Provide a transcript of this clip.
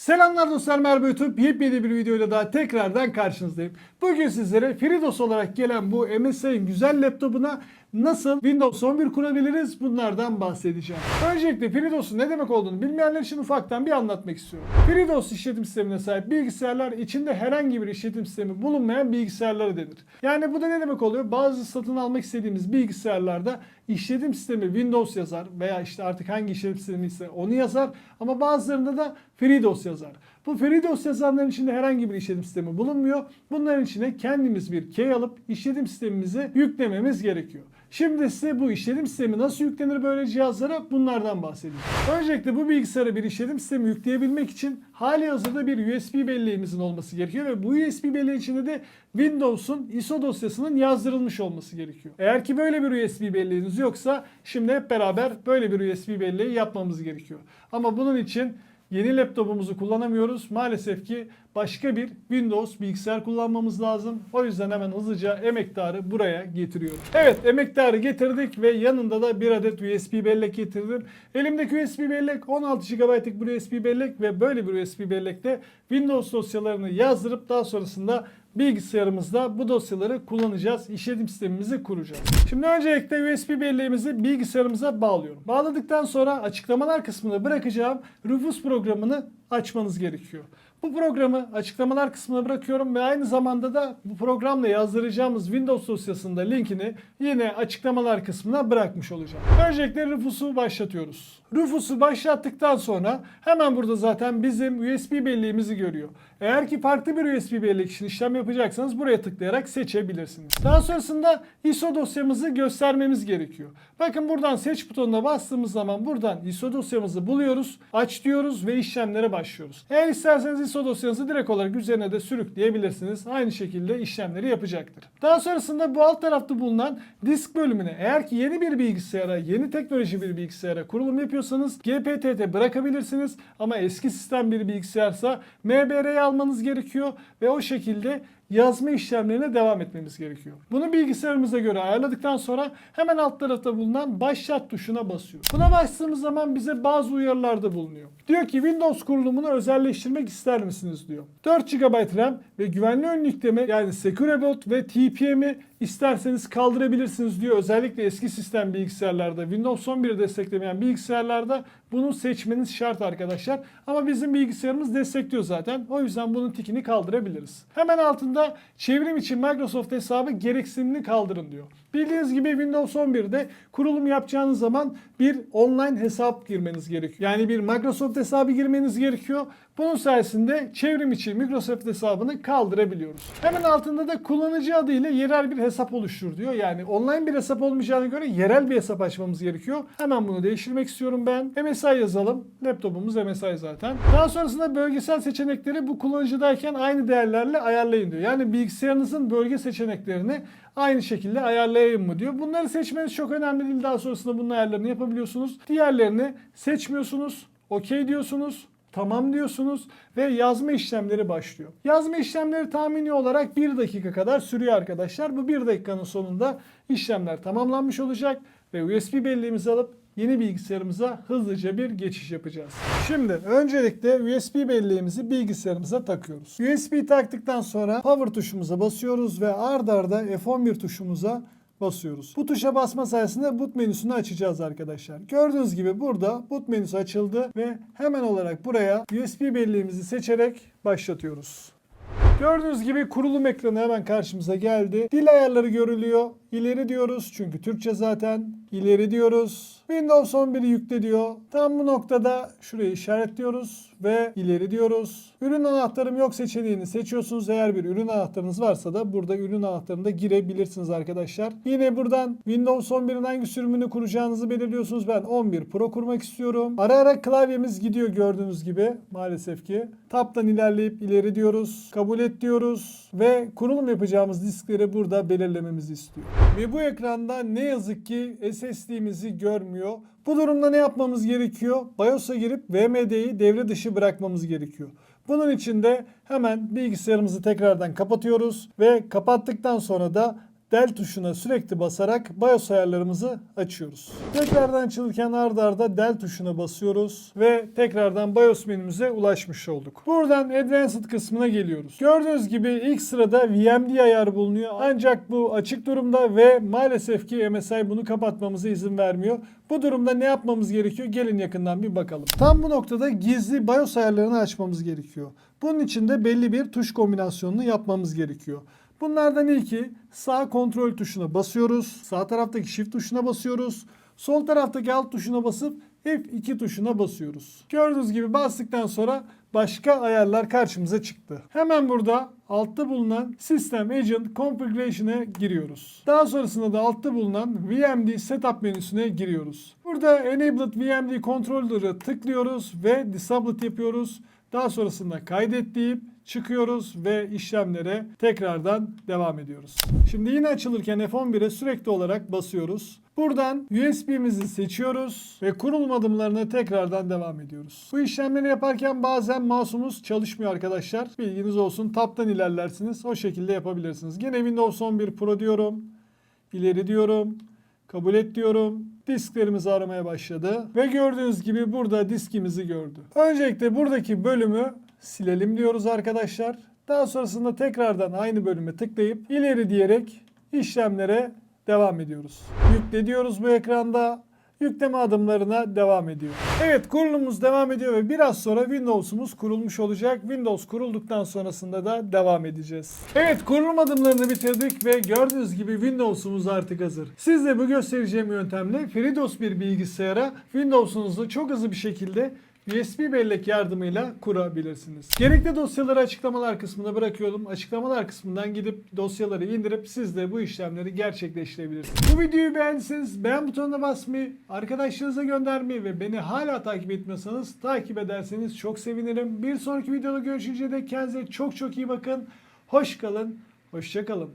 Selamlar dostlar merhaba YouTube. Yepyeni bir videoyla daha tekrardan karşınızdayım. Bugün sizlere FreeDOS olarak gelen bu MSI'nin güzel laptopuna nasıl Windows 11 kurabiliriz bunlardan bahsedeceğim. Öncelikle FreeDOS'un ne demek olduğunu bilmeyenler için ufaktan bir anlatmak istiyorum. FreeDOS işletim sistemine sahip bilgisayarlar içinde herhangi bir işletim sistemi bulunmayan bilgisayarlara denir. Yani bu da ne demek oluyor? Bazı satın almak istediğimiz bilgisayarlarda işletim sistemi Windows yazar veya işte artık hangi işletim sistemi ise onu yazar ama bazılarında da FreeDOS yazar. Bu FreeDOS yazanların içinde herhangi bir işletim sistemi bulunmuyor. Bunların içine kendimiz bir key alıp işletim sistemimizi yüklememiz gerekiyor. Şimdi size bu işletim sistemi nasıl yüklenir böyle cihazlara bunlardan bahsedeyim. Öncelikle bu bilgisayara bir işletim sistemi yükleyebilmek için hali hazırda bir USB belleğimizin olması gerekiyor ve bu USB belleğin içinde de Windows'un ISO dosyasının yazdırılmış olması gerekiyor. Eğer ki böyle bir USB belleğiniz yoksa şimdi hep beraber böyle bir USB belleği yapmamız gerekiyor. Ama bunun için Yeni laptopumuzu kullanamıyoruz. Maalesef ki başka bir Windows bilgisayar kullanmamız lazım. O yüzden hemen hızlıca emektarı buraya getiriyorum. Evet emektarı getirdik ve yanında da bir adet USB bellek getirdim. Elimdeki USB bellek 16 GB'lık bir USB bellek ve böyle bir USB bellekte Windows dosyalarını yazdırıp daha sonrasında bilgisayarımızda bu dosyaları kullanacağız. İşletim sistemimizi kuracağız. Şimdi öncelikle USB belleğimizi bilgisayarımıza bağlıyorum. Bağladıktan sonra açıklamalar kısmına bırakacağım Rufus programını açmanız gerekiyor. Bu programı açıklamalar kısmına bırakıyorum ve aynı zamanda da bu programla yazdıracağımız Windows dosyasında linkini yine açıklamalar kısmına bırakmış olacağım. Öncelikle Rufus'u başlatıyoruz. Rufus'u başlattıktan sonra hemen burada zaten bizim USB belleğimizi görüyor. Eğer ki farklı bir USB bellek için işlem yapacaksanız buraya tıklayarak seçebilirsiniz. Daha sonrasında ISO dosyamızı göstermemiz gerekiyor. Bakın buradan seç butonuna bastığımız zaman buradan ISO dosyamızı buluyoruz. Aç diyoruz ve işlemlere başlıyoruz. Eğer isterseniz ISO dosyanızı direkt olarak üzerine de sürükleyebilirsiniz. Aynı şekilde işlemleri yapacaktır. Daha sonrasında bu alt tarafta bulunan disk bölümüne eğer ki yeni bir bilgisayara, yeni teknoloji bir bilgisayara kurulum yapıyorsanız GPTT bırakabilirsiniz. Ama eski sistem bir bilgisayarsa MBR'yi almanız gerekiyor ve o şekilde yazma işlemlerine devam etmemiz gerekiyor. Bunu bilgisayarımıza göre ayarladıktan sonra hemen alt tarafta bulunan başlat tuşuna basıyoruz. Buna bastığımız zaman bize bazı uyarılarda bulunuyor. Diyor ki Windows kurulumunu özelleştirmek ister misiniz diyor. 4 GB RAM ve güvenli ön yükleme yani Secure Boot ve TPM'i isterseniz kaldırabilirsiniz diyor. Özellikle eski sistem bilgisayarlarda Windows 11 desteklemeyen bilgisayarlarda bunu seçmeniz şart arkadaşlar. Ama bizim bilgisayarımız destekliyor zaten. O yüzden bunun tikini kaldırabiliriz. Hemen altında çevrim için Microsoft hesabı gereksinimini kaldırın diyor. Bildiğiniz gibi Windows 11'de kurulum yapacağınız zaman bir online hesap girmeniz gerekiyor. Yani bir Microsoft hesabı girmeniz gerekiyor. Bunun sayesinde çevrim içi Microsoft hesabını kaldırabiliyoruz. Hemen altında da kullanıcı adı ile yerel bir hesap oluştur diyor. Yani online bir hesap olmayacağına göre yerel bir hesap açmamız gerekiyor. Hemen bunu değiştirmek istiyorum ben. MSI yazalım. Laptopumuz MSI zaten. Daha sonrasında bölgesel seçenekleri bu kullanıcıdayken aynı değerlerle ayarlayın diyor. Yani bilgisayarınızın bölge seçeneklerini aynı şekilde ayarlayayım mı diyor. Bunları seçmeniz çok önemli değil. Daha sonrasında bunun ayarlarını yapabiliyorsunuz. Diğerlerini seçmiyorsunuz. Okey diyorsunuz. Tamam diyorsunuz ve yazma işlemleri başlıyor. Yazma işlemleri tahmini olarak 1 dakika kadar sürüyor arkadaşlar. Bu 1 dakikanın sonunda işlemler tamamlanmış olacak ve USB belleğimizi alıp yeni bilgisayarımıza hızlıca bir geçiş yapacağız. Şimdi öncelikle USB belleğimizi bilgisayarımıza takıyoruz. USB taktıktan sonra power tuşumuza basıyoruz ve ard arda F11 tuşumuza basıyoruz. Bu tuşa basma sayesinde boot menüsünü açacağız arkadaşlar. Gördüğünüz gibi burada boot menüsü açıldı ve hemen olarak buraya USB belleğimizi seçerek başlatıyoruz. Gördüğünüz gibi kurulum ekranı hemen karşımıza geldi. Dil ayarları görülüyor. İleri diyoruz çünkü Türkçe zaten. İleri diyoruz. Windows 11'i yükle diyor. Tam bu noktada şurayı işaretliyoruz ve ileri diyoruz. Ürün anahtarım yok seçeneğini seçiyorsunuz. Eğer bir ürün anahtarınız varsa da burada ürün anahtarını da girebilirsiniz arkadaşlar. Yine buradan Windows 11'in hangi sürümünü kuracağınızı belirliyorsunuz. Ben 11 Pro kurmak istiyorum. Ara ara klavyemiz gidiyor gördüğünüz gibi maalesef ki. Tab'dan ilerleyip ileri diyoruz. Kabul et diyoruz ve kurulum yapacağımız diskleri burada belirlememizi istiyor. Ve bu ekranda ne yazık ki SSD'mizi görmüyor. Bu durumda ne yapmamız gerekiyor? BIOS'a girip VMD'yi devre dışı bırakmamız gerekiyor. Bunun için de hemen bilgisayarımızı tekrardan kapatıyoruz ve kapattıktan sonra da del tuşuna sürekli basarak BIOS ayarlarımızı açıyoruz. Tekrardan açılırken arda arda del tuşuna basıyoruz ve tekrardan BIOS menümüze ulaşmış olduk. Buradan Advanced kısmına geliyoruz. Gördüğünüz gibi ilk sırada VMD ayarı bulunuyor. Ancak bu açık durumda ve maalesef ki MSI bunu kapatmamıza izin vermiyor. Bu durumda ne yapmamız gerekiyor? Gelin yakından bir bakalım. Tam bu noktada gizli BIOS ayarlarını açmamız gerekiyor. Bunun için de belli bir tuş kombinasyonunu yapmamız gerekiyor. Bunlardan ilki sağ kontrol tuşuna basıyoruz. Sağ taraftaki shift tuşuna basıyoruz. Sol taraftaki alt tuşuna basıp F2 tuşuna basıyoruz. Gördüğünüz gibi bastıktan sonra başka ayarlar karşımıza çıktı. Hemen burada altta bulunan System Agent Configuration'a giriyoruz. Daha sonrasında da altta bulunan VMD Setup menüsüne giriyoruz. Burada Enabled VMD Controller'ı tıklıyoruz ve Disabled yapıyoruz. Daha sonrasında kaydet deyip çıkıyoruz ve işlemlere tekrardan devam ediyoruz. Şimdi yine açılırken F11'e sürekli olarak basıyoruz. Buradan USB'mizi seçiyoruz ve kurulum adımlarına tekrardan devam ediyoruz. Bu işlemleri yaparken bazen mouse'umuz çalışmıyor arkadaşlar. Bilginiz olsun. Tab'dan ilerlersiniz. O şekilde yapabilirsiniz. Gene Windows 11 Pro diyorum. İleri diyorum. Kabul et diyorum. Disklerimizi aramaya başladı. Ve gördüğünüz gibi burada diskimizi gördü. Öncelikle buradaki bölümü silelim diyoruz arkadaşlar. Daha sonrasında tekrardan aynı bölüme tıklayıp ileri diyerek işlemlere devam ediyoruz. Yükle diyoruz bu ekranda. Yükleme adımlarına devam ediyor. Evet kurulumumuz devam ediyor ve biraz sonra Windows'umuz kurulmuş olacak. Windows kurulduktan sonrasında da devam edeceğiz. Evet kurulum adımlarını bitirdik ve gördüğünüz gibi Windows'umuz artık hazır. Siz de bu göstereceğim yöntemle FreeDOS bir bilgisayara Windows'unuzu çok hızlı bir şekilde USB bellek yardımıyla kurabilirsiniz. Gerekli dosyaları açıklamalar kısmına bırakıyorum. Açıklamalar kısmından gidip dosyaları indirip siz de bu işlemleri gerçekleştirebilirsiniz. Bu videoyu beğendiyseniz beğen butonuna basmayı, arkadaşlarınıza göndermeyi ve beni hala takip etmiyorsanız takip ederseniz çok sevinirim. Bir sonraki videoda görüşünceye dek kendinize çok çok iyi bakın. Hoş kalın, hoşça kalın.